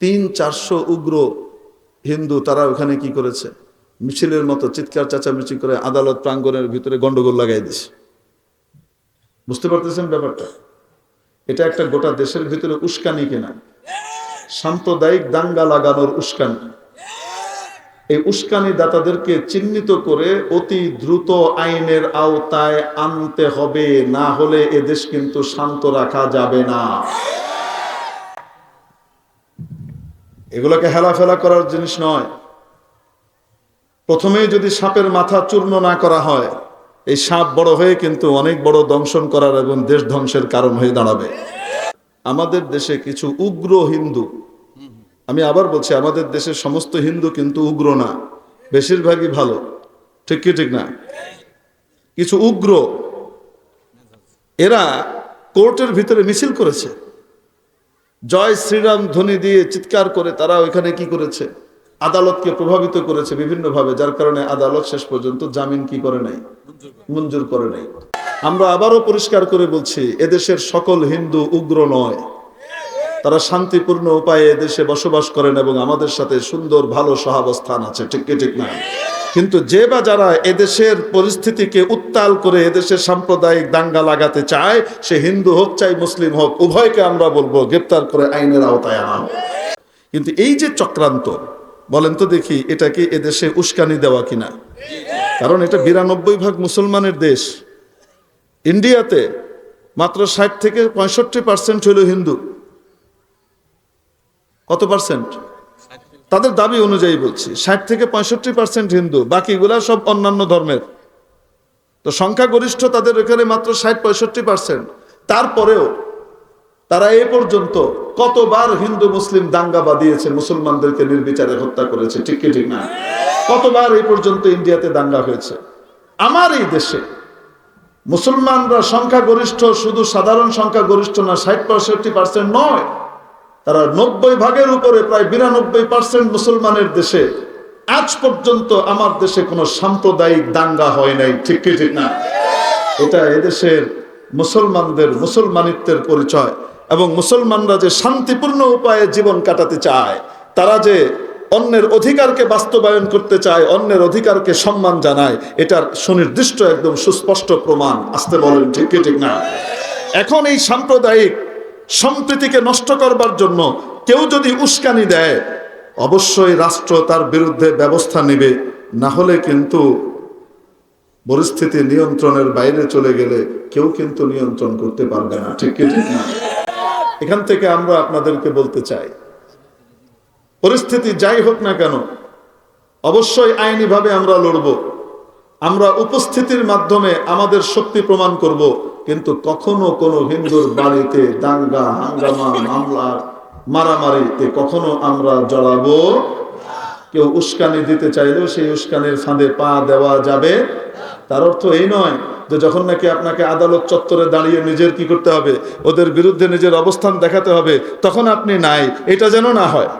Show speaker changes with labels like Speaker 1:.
Speaker 1: তিন চারশো উগ্র হিন্দু তারা ওখানে কি করেছে? মিছিলের মতো চিৎকার, চেঁচামেচি করে আদালত প্রাঙ্গণের ভিতরে গন্ডগোল লাগাই দিছে। বুঝতে পারতেছেন ব্যাপারটা? এটা একটা গোটা দেশের ভিতরে উস্কানি কেনা? সাম্প্রদায়িক দাঙ্গা লাগানোর উস্কানি। এই উস্কানি দাতাদেরকে চিহ্নিত করে অতি দ্রুত আইনের আওতায় আনতে হবে, না হলে এদেশ কিন্তু শান্ত রাখা যাবে না। এগুলোকে হেলাফেলা করার জিনিস নয়। প্রথমেই যদি সাপের মাথা চূর্ণ না করা হয়, এই সাপ বড় হয়ে কিন্তু অনেক বড় দংশন করার এবং দেশ ধ্বংসের কারণ হয়ে দাঁড়াবে। আমাদের দেশে কিছু উগ্র হিন্দু, আমি আবার বলছি, আমাদের দেশের সমস্ত হিন্দু কিন্তু উগ্র না, বেশিরভাগই ভালো। ঠিক কি, ঠিক না? কিছু উগ্র, এরা কোর্টের ভিতরে মিছিল করেছে। জয় শ্রীরাম ধ্বনি দিয়ে চিৎকার করে তারা ওইখানে কি করেছে? আদালতকে প্রভাবিত করেছে বিভিন্নভাবে, যার কারণে আদালত শেষ পর্যন্ত জামিন কি করে নাই মঞ্জুর করে নাই আমরা আবারও পরিষ্কার করে বলছি, এদেশের সকল হিন্দু উগ্র নয়। তারা শান্তিপূর্ণ উপায়ে এদেশে বসবাস করেন এবং আমাদের সাথে সুন্দর, ভালো সহাবস্থান আছে, ঠিক ঠিক না? কিন্তু যে বা যারা এদেশের পরিস্থিতিকে উত্তাল করে এদেশের সাম্প্রদায়িক দাঙ্গা লাগাতে চায়, সে হিন্দু হোক চাই মুসলিম হোক, উভয়কে আমরা বলব গ্রেপ্তার করে আইনের আওতায় আনা। কিন্তু এই যে চক্রান্ত, বলেন তো দেখি, এটা কি এদেশে উস্কানি দেওয়া কিনা? কারণ এটা বিরানব্বই ভাগ মুসলমানের দেশ। ইন্ডিয়াতে মাত্র ষাট থেকে পঁয়ষট্টি পার্সেন্ট হইল হিন্দু। কত পার্সেন্ট তাদের দাবি অনুযায়ী বলছি, ষাট থেকে পঁয়ষট্টি পার্সেন্ট হিন্দু, বাকিগুলা সব অন্যান্য ধর্মের। তো সংখ্যাগরিষ্ঠ তাদের এখানে মাত্র ষাট পঁয়ষট্টি পার্সেন্ট। তারপরেও তারা এ পর্যন্ত কতবার হিন্দু, মুসলিম দাঙ্গা বাদিয়েছে মুসলমানদেরকে নির্বিচারে হত্যা করেছে, ঠিক কি ঠিক না? কতবার এই পর্যন্ত ইন্ডিয়াতে দাঙ্গা হয়েছে? আমার এই দেশে মুসলমানরা সংখ্যাগরিষ্ঠ শুধু সাধারণ সংখ্যাগরিষ্ঠ না, ষাট পঁয়ষট্টি পার্সেন্ট নয় তারা নব্বই ভাগের উপরে প্রায় বিরানব্বই পার্সেন্ট মুসলমানের দেশে। আজ পর্যন্ত আমার দেশে কোনো সাম্প্রদায়িক দাঙ্গা হয় নাই, ঠিক কি ঠিক না? এটা এদেশের মুসলমানদের মুসলমানিত্বের পরিচয়। এবং মুসলমানরা যে শান্তিপূর্ণ উপায়ে জীবন কাটাতে চায়, তারা যে অন্যের অধিকারকে বাস্তবায়ন করতে চায়, অন্যের অধিকারকে সম্মান জানায়, এটার সুনির্দিষ্ট একদম সুস্পষ্ট প্রমাণ। আসতে বলেন, ঠিক কি ঠিক না? এখন এই সাম্প্রদায়িক সম্প্রীতিকে নষ্ট করবার জন্য কেউ যদি উস্কানি দেয়, অবশ্যই রাষ্ট্র তার বিরুদ্ধে ব্যবস্থা নেবে। না হলে কিন্তু পরিস্থিতি নিয়ন্ত্রণের বাইরে চলে গেলে কেউ কিন্তু নিয়ন্ত্রণ করতে পারবে না। ঠিক না? এখান থেকে আমরা আপনাদেরকে বলতে চাই, পরিস্থিতি যাই হোক না কেন, অবশ্যই আইনিভাবে আমরা লড়ব। আমরা উপস্থিতির মাধ্যমে আমাদের শক্তি প্রমাণ করব, কিন্তু কখনো কোনো হিন্দুর বাড়িতে দাঙ্গা, হাঙ্গামা, মামলা, মারামারিতে কখনো আমরা জড়াবো কেউ উস্কানি দিতে চাইলেও সেই উস্কানির ফাঁদে পা দেওয়া যাবে তার অর্থ এই নয় যে যখন নাকি আপনাকে আদালত চত্বরে দাঁড়িয়ে নিজের কি করতে হবে, ওদের বিরুদ্ধে নিজের অবস্থান দেখাতে হবে, তখন আপনি নাই। এটা যেন না হয়।